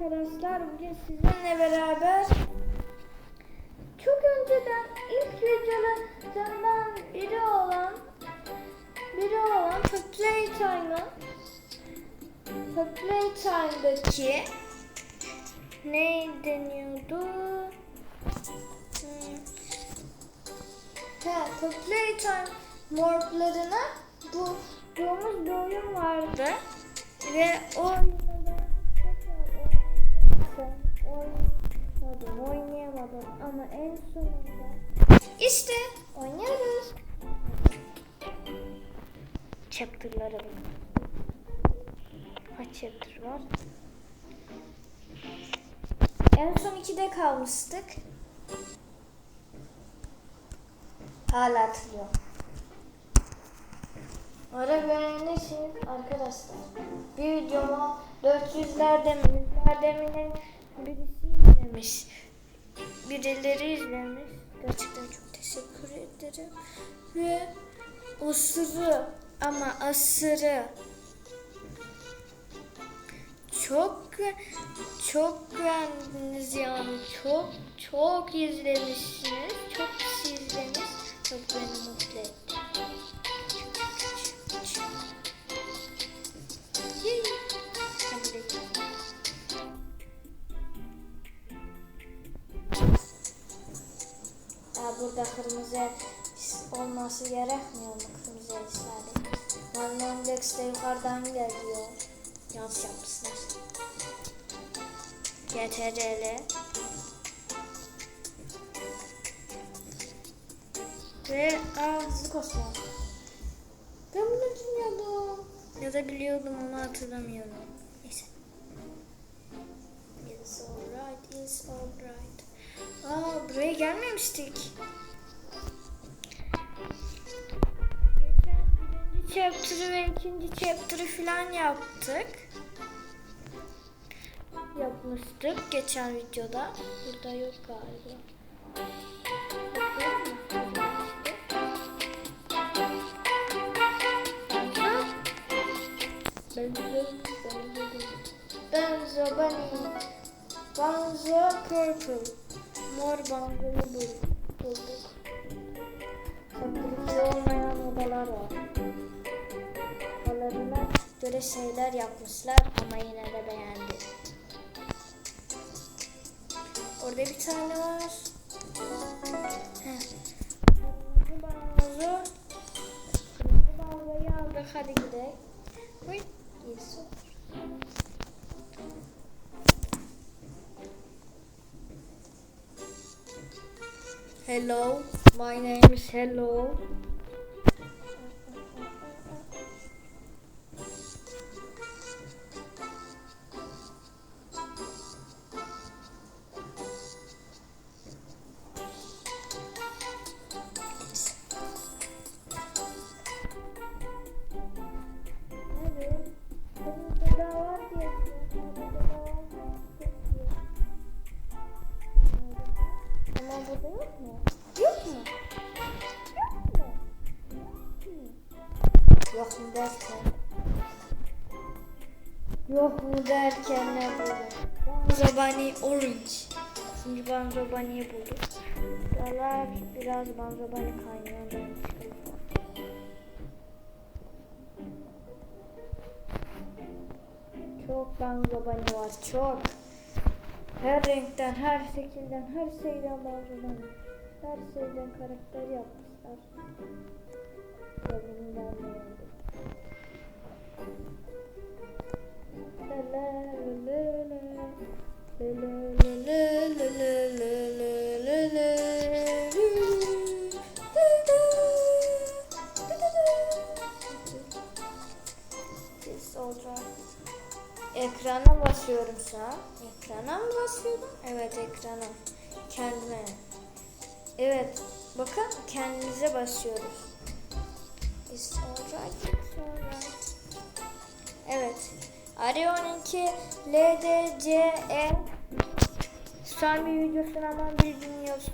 arkadaşlar. Bugün sizinle beraber çok önceden ilk videolarından biri olan biri olan Playtime'ın Playtime'daki ne deniyordu? Hmm. Ha, Playtime morplarına bulduğumuz bir oyun vardı. Ve o oynayamadım, oynayamadım ama en sonunda işte oynuyoruz. Chapter'lara. Kaç chapter var? En son 2'de kalmıştık. Hala hatırlıyorum. Ara beğenirsiniz arkadaşlar. Bir videomu 400'lerde mi, 100'lerde mi ne izlemiş. Birileri izlemiş. Gerçekten çok teşekkür ederim. Ve aşırı ama aşırı çok çok beğendiniz yani çok çok izlemişsiniz. Çok kişi izlemiş. Çok beni yukarıdan geliyor. Yanlış yapmışlar. CTRL Ve aa hızlı koşma. Ben bunu bilmiyordum. Ya da biliyordum ama hatırlamıyorum. Neyse. It's alright, it's alright. Aa buraya gelmemiştik. Chapter'ı ve ikinci chapter'ı falan yaptık. Yapmıştık geçen videoda. Burada yok galiba. Benzo Bunny Banzo Purple Mor banzoyu bul- bulduk. Saklıklı olmayan odalar var. Göre şeyler yapmışlar ama yine de beğendi. Orada bir tane var. Kırmızı banzo. Kırmızı banzoyu aldık hadi gidelim. Uy, yes. Hello, my name is Hello. Derken ne bulduk? Banzobani Orange. Şimdi Banzobani'yi bulduk. Buralar biraz Banzobani kaynıyor. ondan çıkıyor. Çok Banzobani var. Çok. Her renkten, her şekilden, her şeyden Banzobani. Her şeyden karakter yapmışlar. Bölümden Evet ekrana. Kendime. Evet. Bakın kendimize basıyoruz. It's alright, it's alright. Evet. Arion2 LDCE Sen bir videosunu hemen bir dinliyorsun.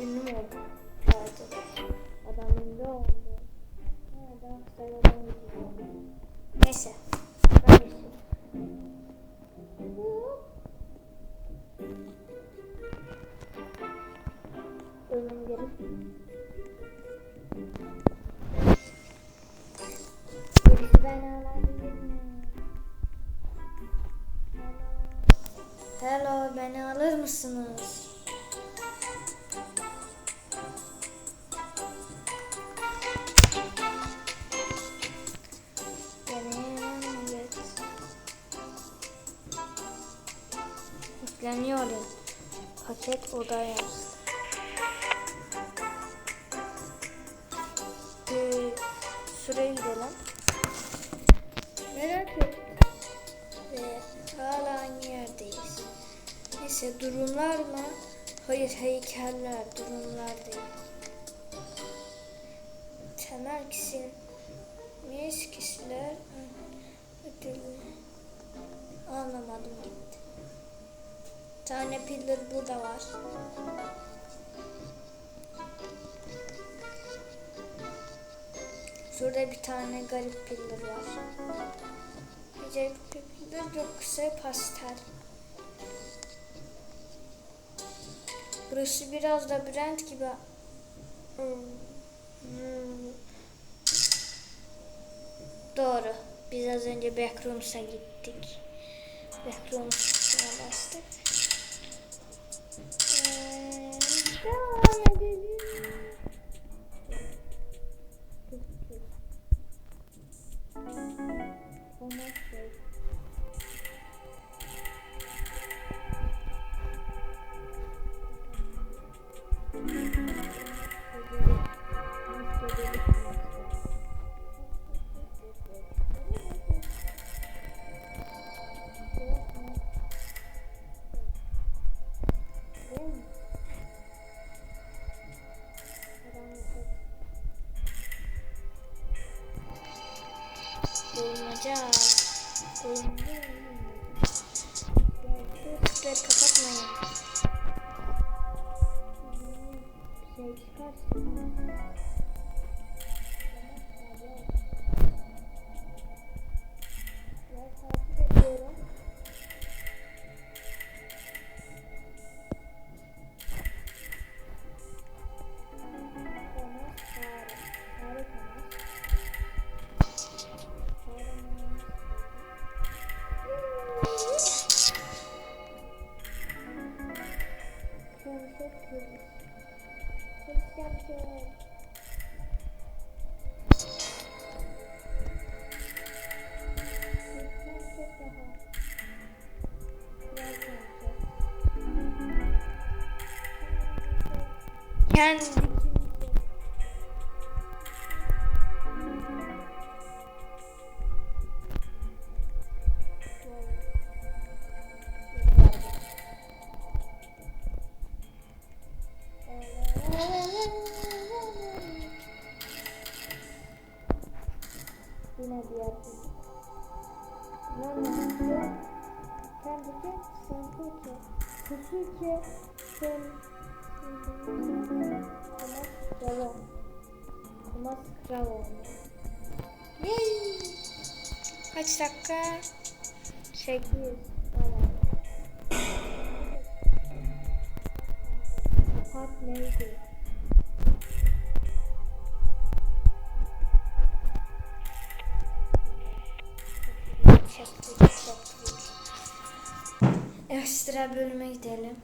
Ünlü mü oldu? Evet. Adam ünlü oldu. Nereden. Neyse. Ben geçeyim. Ölüm geri. Ben alabilirim. Hello, beni alır mısınız? Paket oda yazdı. Ee, şuraya gidelim. Merak ettim. Ve hala aynı yerdeyiz. Neyse durumlar mı? Hayır heykeller durumlar değil. Temel kişi. Tane pillar burada var. Şurada bir tane garip pillar var. Bir pillar yoksa pastel. Burası biraz da Brent gibi. Hmm. Doğru. Biz az önce Backrooms'a gittik. Backrooms'a bastık. Devam Bulmaca. Bulmaca. Kutuları kapatmayın. Kendi Yine diğer çocuk. Ne ne Kendisi Sankuki. Kusuki sen Kumas Kumas Kravo. Yay! Kaç dakika? 8. Tamam. Kapat neydi? Ekstra bölüme gidelim.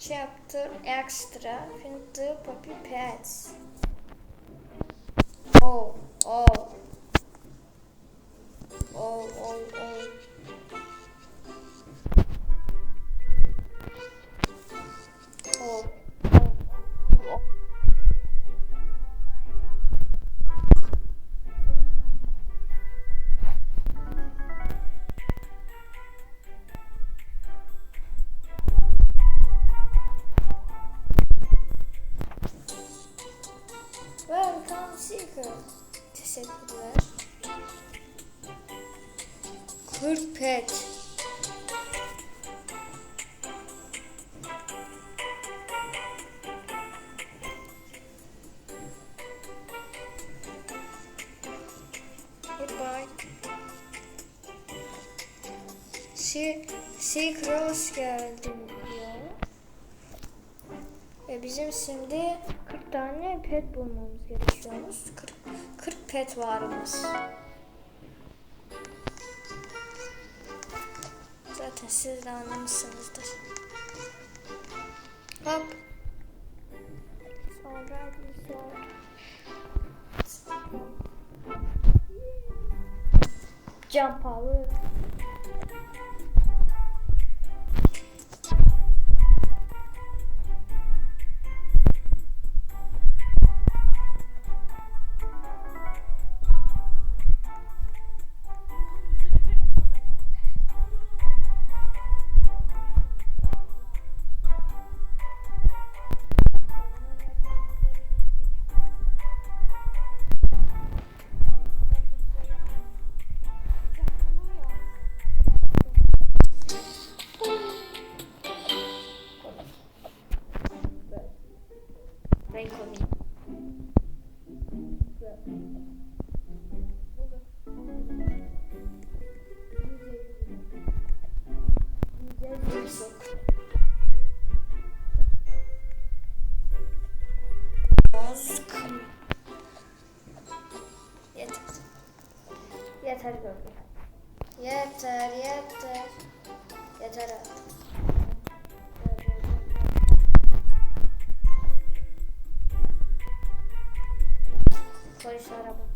Chapter extra into puppy pets. Si Seeker hoş geldin diyor. Ve bizim şimdi 40 tane pet bulmamız gerekiyormuş. 40, 40 pet varımız. Zaten siz de anlamışsınızdır. Hop. Sonra bir sonra. Jump power. Araba.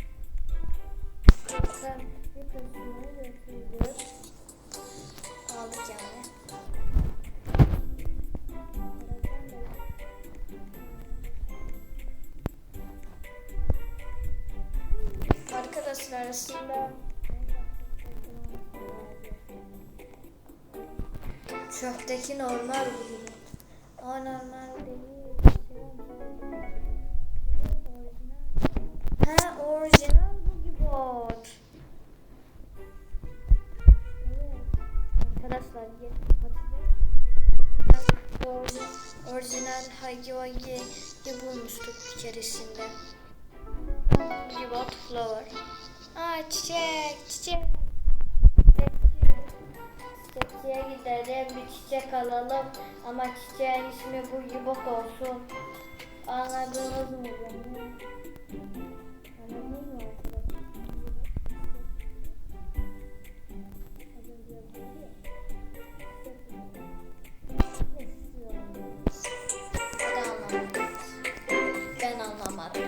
Sen bir taşımayı götürdük. Aldık yani. Arkadaşlar arasında çöpteki normal bu gibi. O normal orijinal gibi bot. Evet. Arkadaşlar Orijinal Hagi Wagi'yi bulmuştuk keresinde. Gibot Flower. Aa çiçek, çiçek. Çiçekçiye gidelim, bir çiçek alalım. Ama çiçeğin ismi bu Gibot olsun. Anladınız mı beni? Ben anlamadım.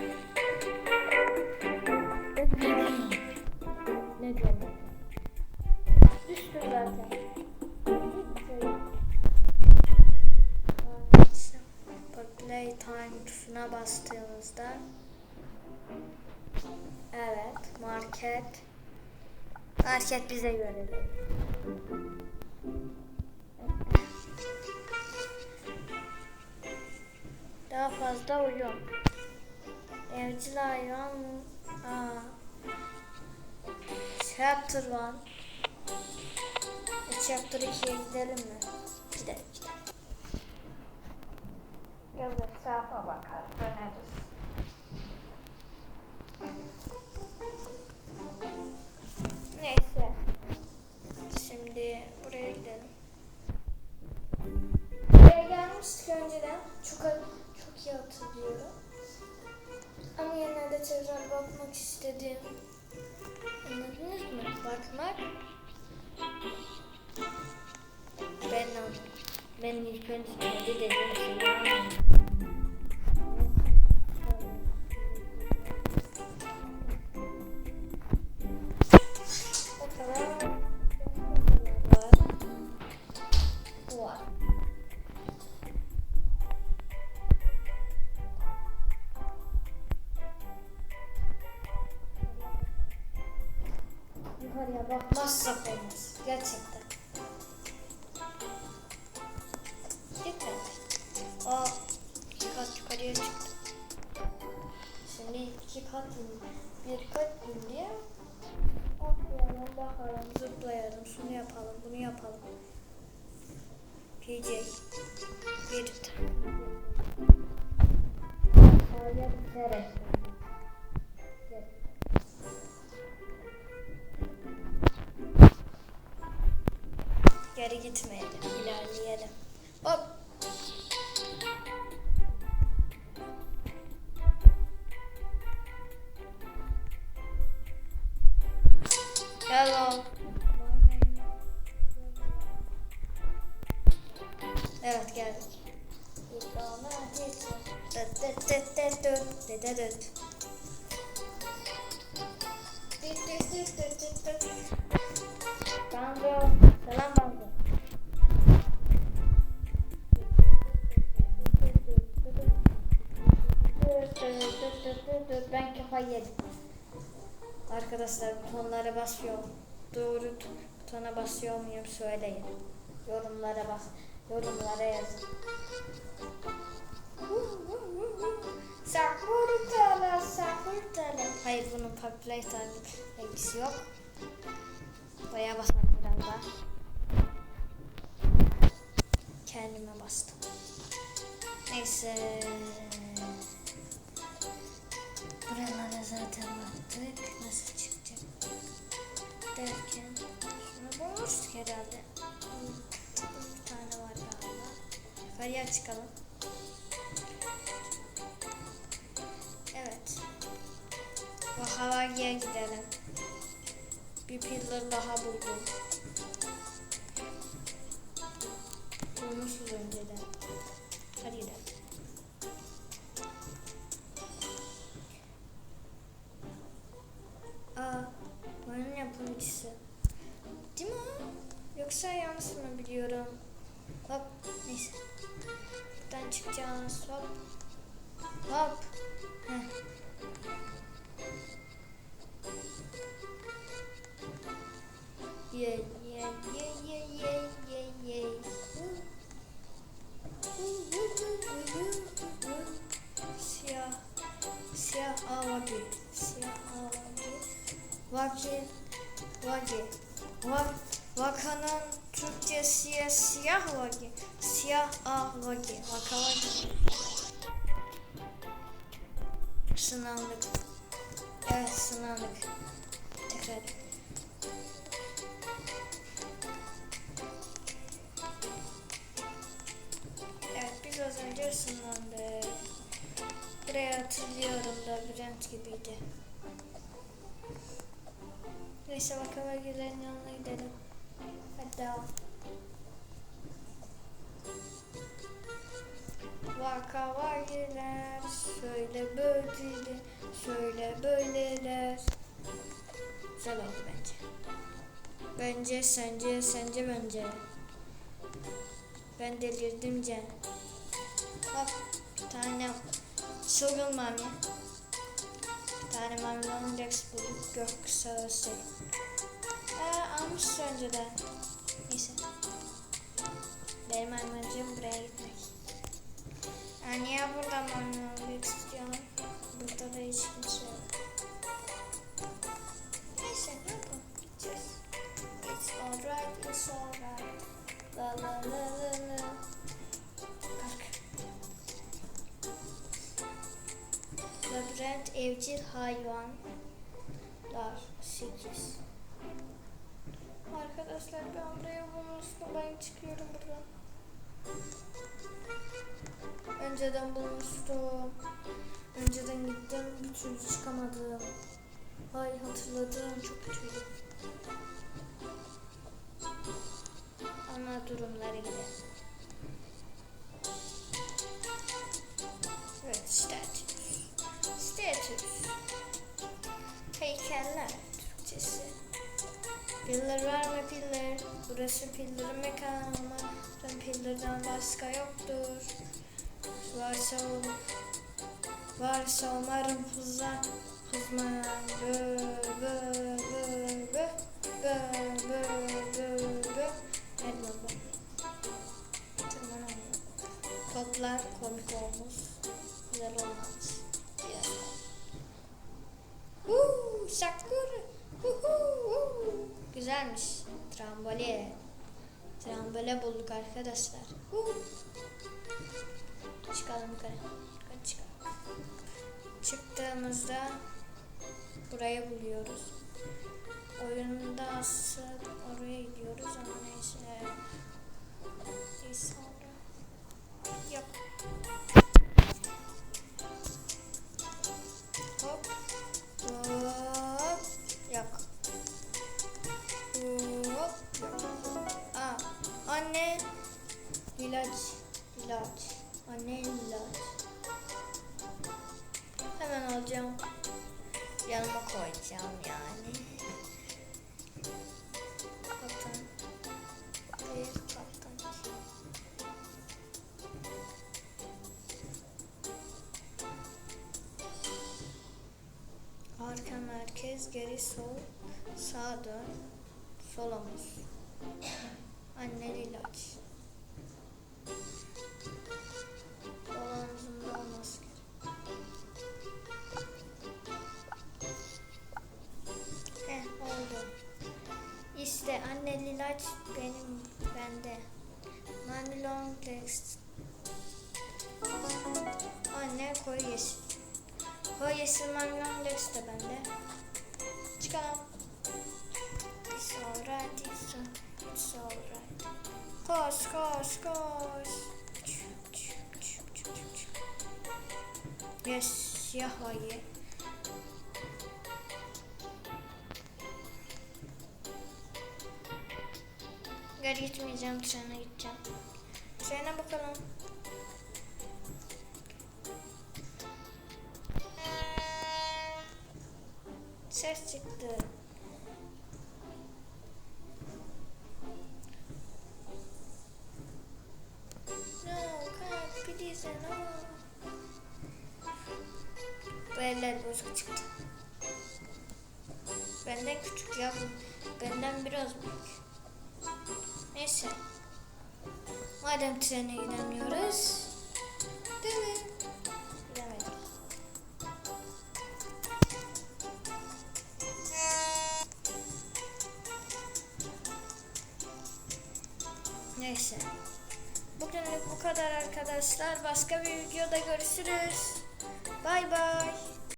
Ne diyorum? Düştü zaten. Playtime tuşuna bastığımızda Evet, market. Market bize göre. Daha fazla uyum. Evcil hayvan. Aa. Chapter 1. E, chapter 2'ye gidelim mi? Gidelim gidelim. Göz etrafa bakar. Döneriz. Gelmiştik önceden. Çok çok iyi hatırlıyorum. Ama yine de tekrar bakmak istedim. Anladınız mı? Bakmak. Ben. Ben ilk önce dedim. PJ. Dedet. Bango. Selam bango. Ben kafayı yedim. Arkadaşlar butonlara basıyor. Doğru butona basıyor muyum söyleyin. Yorumlara bak. Yorumlara yazın. Sakura sakura Hayır bunun popüler ilgisi yok. Buraya basalım biraz daha. Kendime bastım. Neyse. Buralara zaten baktık. Nasıl çıkacak? Derken şunu bulmuştuk herhalde. Bir tane var galiba. Yukarıya çıkalım. Havaya gidelim. Bir pillar daha buldum. Bulmuşuz önceden. Hadi gidelim. Aa, oyunun yapımcısı. Değil mi? Yoksa yanlış mı biliyorum? Hop, neyse. Buradan çıkacağız. Hop. Hop. Heh. ye ye ye ye ye ye ye. Siyah siyah avaki siyah avaki vaki vaki vak vakanın Türkçesiye siyah vaki vaka vaki sınandık. Evet sınandık. Tekrar labirent gibiydi. Neyse vakavagilerin yanına gidelim. Hadi devam. Vakavagiler şöyle böyle şöyle böyleler. Güzel oldu bence. Bence sence sence bence. Ben delirdim can. Bak bir tane çılgın mami. Tane mamilon Rex bulduk gök sağısı. Ee, almışız önceden. Neyse. Benim amacım buraya gitmek. Ya niye burada mamilon Rex istiyorum? Burada da hiç kimse yok. Neyse ne yapalım? It's alright, it's alright. La la la la la. Labirent evcil hayvanlar 8 Arkadaşlar ben buraya bulmuştum. Ben çıkıyorum buradan. Önceden bulmuştum. Önceden gittim. Bir türlü çıkamadım. Ay hatırladım. Çok kötüydü. Ana durumlara gidelim. Türkçesi. Piller var mı? Burası pillerin mekanı ama ben pillerden başka yoktur. Varsa o, varsa umarım hızla hızman bö bö bö bö bö bö bö bö Hadi baba. Tamam. Toplar komik olmuş. Güzel olmamış. Güzelmiş. Trambole. Trambole bulduk arkadaşlar. Huu. Çıkalım yukarı. Yukarı çıkalım. Çıktığımızda burayı buluyoruz. Oyunda asıl oraya gidiyoruz ama neyse. Sonra. Yok. İlaç, ilaç. Anne ilaç. Hemen alacağım. Yanıma koyacağım yani. Kaptan. Hayır kaptan. Arka merkez, geri sol, sağa dön, sol omuz. Anne ilaç. Benim bende. Mami long legs. Anne koyu yeşil. Koyu yeşil mami long legs de bende. Çıkalım. It's alright, it's, it's alright. Koş, koş, koş. Yes, siyah ayı. Gel gitmeyeceğim, trene gideceğim. Trene bakalım. Ses çıktı. No, God, please, no. Bu eller bozuk çıktı. Benden küçük ya bu. Benden biraz büyük. Neyse. Madem trene gidemiyoruz.